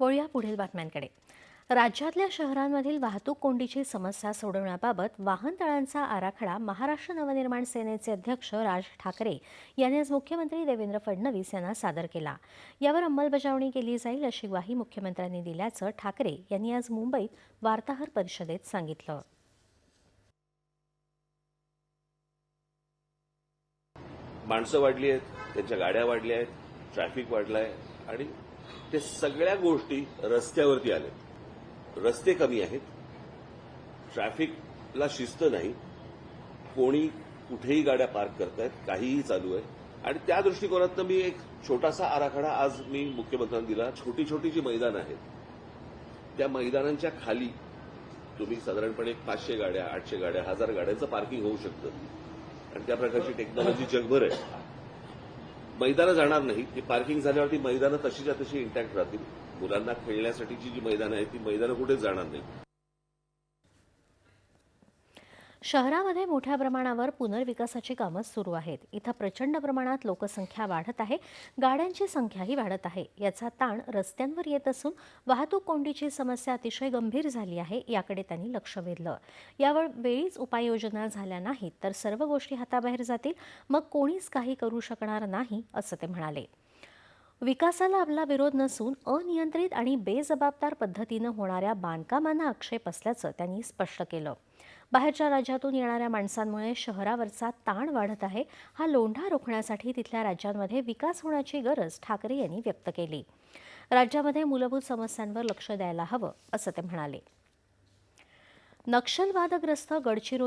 वळूया पुढील बातम्यांकडे. राज्यातल्या शहरांमधील वाहतूक कोंडीची समस्या सोडवण्याबाबत वाहनतळांचा आराखडा महाराष्ट्र नवनिर्माण सेनेचे अध्यक्ष राज ठाकरे यांनी आज मुख्यमंत्री देवेंद्र फडणवीस यांना सादर केला. यावर अंमलबजावणी केली जाईल अशी ग्वाही मुख्यमंत्र्यांनी दिल्याचं ठाकरे यांनी आज मुंबईत वार्ताहर परिषदेत सांगितलं. माणसं वाढली आहेत त्यांच्या गाड्या वाढल्या आहेत ट्रॅफिक वाढलं आहे आणि ते सगळ्या गोष्टी रस्त्यावरती आल्या. रस्ते कमी आहेत. ट्रॅफिकला शिस्त नाही. कोणी कुठेही गाड्या पार्क करतायत काहीही चालू आहे. आणि त्या दृष्टिकोनातनं मी एक छोटासा आराखडा आज मी मुख्यमंत्र्यांना दिला. छोटी छोटी जी मैदानं आहेत. त्या मैदानांच्या खाली तुम्ही साधारणपणे पाचशे गाड्या आठशे गाड्या हजार गाड्यांचं पार्किंग होऊ शकतं. आणि त्या प्रकारची टेक्नॉलॉजी जगभर आहे. मैदानं जाणार नाही. ती पार्किंग झाल्यावरती मैदानं तशीच्या तशी इंटॅक्ट राहतील. मुलांना खेळण्यासाठीची जी मैदानं आहेत ती मैदानं कुठेच जाणार नाही शहरामध्ये मोठ्या प्रमाणावर पुनर्विकासाची कामं सुरू आहेत. इथं प्रचंड प्रमाणात लोकसंख्या वाढत आहे. गाड्यांची संख्याही वाढत आहे. याचा ताण रस्त्यांवर येत असून वाहतूक कोंडीची समस्या अतिशय गंभीर झाली आहे याकडे त्यांनी लक्ष वेधलं. यावर वेळीच उपाययोजना झाल्या नाहीत तर सर्व गोष्टी हाताबाहेर जातील. मग कोणीच काही करू शकणार नाही असं ते म्हणाले. विकासाला आपला विरोध नसून अनियंत्रित आणि बेजबाबदार पद्धतीनं होणाऱ्या बांधकामांना आक्षेप असल्याचं त्यांनी स्पष्ट केलं. बाहेरच्या राज्यातून येणाऱ्या माणसांमुळे शहरावरचा ताण वाढत आहे. हा लोंढा रोखण्यासाठी तिथल्या राज्यांमध्ये विकास होण्याची गरज ठाकरे यांनी व्यक्त केली. राज्यामध्ये मूलभूत समस्यांवर लक्ष द्यायला हवं असं ते म्हणाले. नक्षलवादग्रस्त गडचिरोली